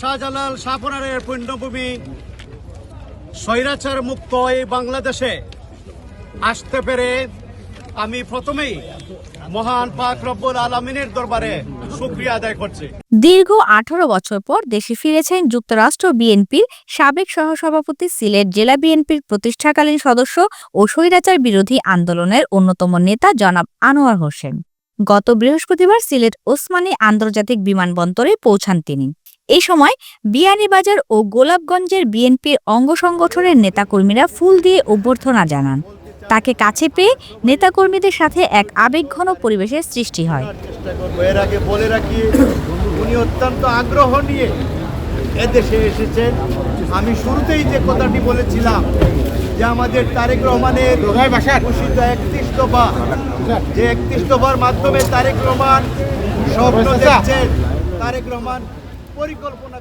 শাহজালাল শাহপুরারের পুণ্যভূমি স্বৈরাচার মুক্ত এই বাংলাদেশে আসতে পেরে আমি প্রথমেই মহান পাক রব্বুল আলমিনের দরবারে শুক্রিয়া আদায় করছি। দীর্ঘ আঠারো বছর পর দেশে ফিরেছেন যুক্তরাষ্ট্র বিএনপির সাবেক সহসভাপতি, সিলেট জেলা বিএনপির প্রতিষ্ঠাকালীন সদস্য ও স্বৈরাচার বিরোধী আন্দোলনের অন্যতম নেতা জনাব আনোয়ার হোসেন। গত বৃহস্পতিবার সিলেট ওসমানী আন্তর্জাতিক বিমানবন্দরে পৌঁছান তিনি। এই সময় বিয়ানীবাজার ও গোলাপগঞ্জের বিএনপির অঙ্গ সংগঠনের নেতাকর্মীরা ফুল দিয়ে অভ্যর্থনা জানান। তাকে কাছে পেয়ে নেতাকর্মীদের সাথে এক আবেগঘন পরিবেশের সৃষ্টি হয়। এর আগে বলে রাখি উনি অত্যন্ত আগ্রহ নিয়ে এদেশে এসেছেন। আমি শুরুতেই যে কথাটি বলেছিলাম যে আমাদের তারেক রহমানের ঘোষিত একত্রিশ দফা যে একত্রিশ দফার মাধ্যমে তারেক রহমান স্বপ্ন দেখছেন। তারেক রহমান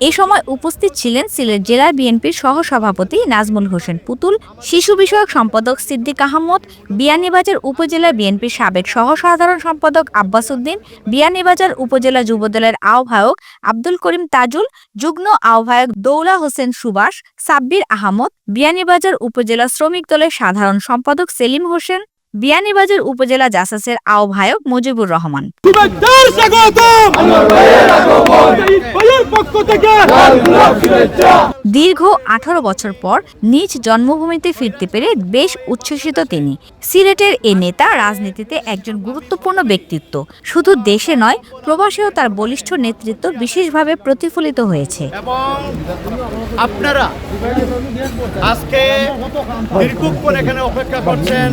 এ সময় উপস্থিত ছিলেন সিলেট জেলা বিএনপির সহসভাপতি নাজমুল হোসেন পুতুল শিশু বিষয়ক সম্পাদক সিদ্দিক আহমদ বিয়ানীবাজার উপজেলা বিএনপির সাবেক সহসাধারণ সম্পাদক আব্বাস উদ্দিন বিয়ানীবাজার উপজেলা যুবদলের আহ্বায়ক আব্দুল করিম তাজুল যুগ্ম আহ্বায়ক দৌলা হোসেন সুবাস সাব্বির আহমদ বিয়ানীবাজার উপজেলা শ্রমিক দলের সাধারণ সম্পাদক সেলিম হোসেন বিয়ানীবাজার উপজেলা জাসাসের আহ্বায়ক মুজিবুর রহমান। পক্ষ থেকে। দীর্ঘ আঠারো বছর পর নিজ জন্মভূমিতে ফিরতে পেরে বেশ উচ্ছ্বসিত তিনি। সিলেটের এ নেতা রাজনীতিতে একজন গুরুত্বপূর্ণ ব্যক্তিত্ব। শুধু দেশে নয় প্রবাসেও তার বলিষ্ঠ নেতৃত্ব বিশেষভাবে প্রতিফলিত হয়েছে। এবং আপনারা আজকে এখানে অপেক্ষা করছেন।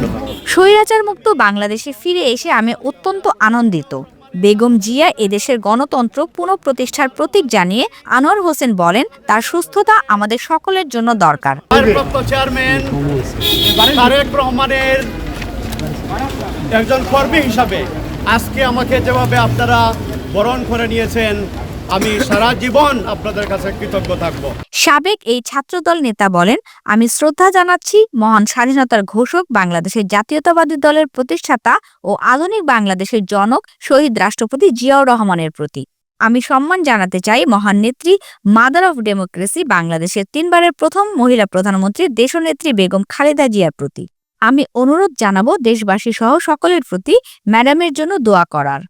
স্বৈরাচার মুক্ত বাংলাদেশে ফিরে এসে আমি অত্যন্ত আনন্দিত। বেগম জিয়া এদেশের গণতন্ত্র পুনঃপ্রতিষ্ঠার প্রতীক জানিয়ে আনোয়ার হোসেন বলেন, তার সুস্থতা আমাদের সকলের জন্য দরকার। একজন কর্মী হিসাবে আজকে আমাকে যেভাবে আপনারা বরণ করে নিয়েছেন আমি সারা জীবন আপনাদের কাছে কৃতজ্ঞ থাকব। সাবেক এই ছাত্রদল নেতা বলেন, আমি শ্রদ্ধা জানাচ্ছি মহান স্বাধীনতার ঘোষক বাংলাদেশের জাতীয়তাবাদী দলের প্রতিষ্ঠাতা ও আধুনিক বাংলাদেশের জনক শহীদ রাষ্ট্রপতি জিয়াউর রহমানের প্রতি। আমি সম্মান জানাতে চাই মহান নেত্রী, মাদার অফ ডেমোক্রেসি বাংলাদেশের তিনবারের প্রথম মহিলা প্রধানমন্ত্রী দেশনেত্রী বেগম খালেদা জিয়ার প্রতি। আমি অনুরোধ জানাব দেশবাসী সহ সকলের প্রতি ম্যাডামের জন্য দোয়া করার।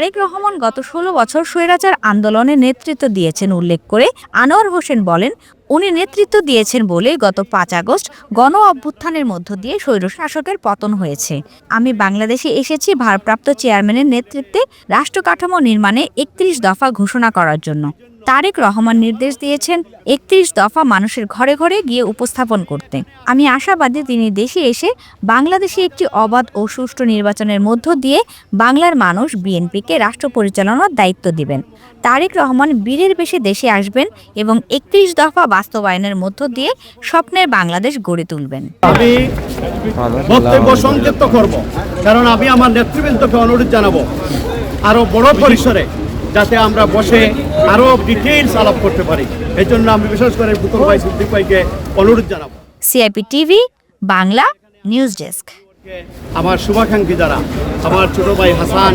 তারেক রহমান গত ষোলো বছর স্বৈরাচার আন্দোলনে নেতৃত্ব দিয়েছেন উল্লেখ করে আনোয়ার হোসেন বলেন, উনি নেতৃত্ব দিয়েছেন বলে গত পাঁচ আগস্ট গণ অভ্যুত্থানের মধ্য দিয়ে স্বৈরশাসকের পতন হয়েছে। আমি বাংলাদেশে এসেছি ভারপ্রাপ্ত চেয়ারম্যানের নেতৃত্বে রাষ্ট্র কাঠামো নির্মাণে একত্রিশ দফা ঘোষণা করার জন্য। তারেক রহমান নির্দেশ দিয়েছেন একত্রিশ দফা মানুষের ঘরে ঘরে গিয়ে উপস্থাপন করতে। আমি আশাবাদী তিনি দেশে এসে বাংলাদেশে একটি অবাধ ও সুষ্ঠু নির্বাচনের মধ্য দিয়ে বাংলার মানুষ বিএনপিকে রাষ্ট্র পরিচালনার দায়িত্ব দিবেন। তারেক রহমান বীরের বেশে দেশে আসবেন এবং একত্রিশ দফা বাস্তবায়নের মধ্য দিয়ে স্বপ্নের বাংলাদেশ গড়ে তুলবেন। কারণ আমি আমার নেতৃবৃন্দকে অনুরোধ জানাব। আরও বড় পরিসরে যাতে আমরা বসে আরও ডিটেইলস আলাপ করতে পারি। এই জন্য আমি বিশেষ করে বুকুল ভাই সিদ্দিক ভাইকে অনুরোধ জানাব। CIP TV Bangla news desk. আমার শুভাকাঙ্ক্ষী যারা আমার ছোট ভাই হাসান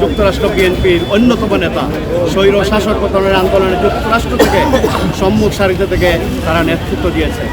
যুক্তরাষ্ট্র বিএনপির অন্যতম নেতা স্বৈর শাসক পতনের আন্দোলনে যুক্তরাষ্ট্র থেকে সম্মুখ সারিতে থেকে তারা নেতৃত্ব দিয়েছে।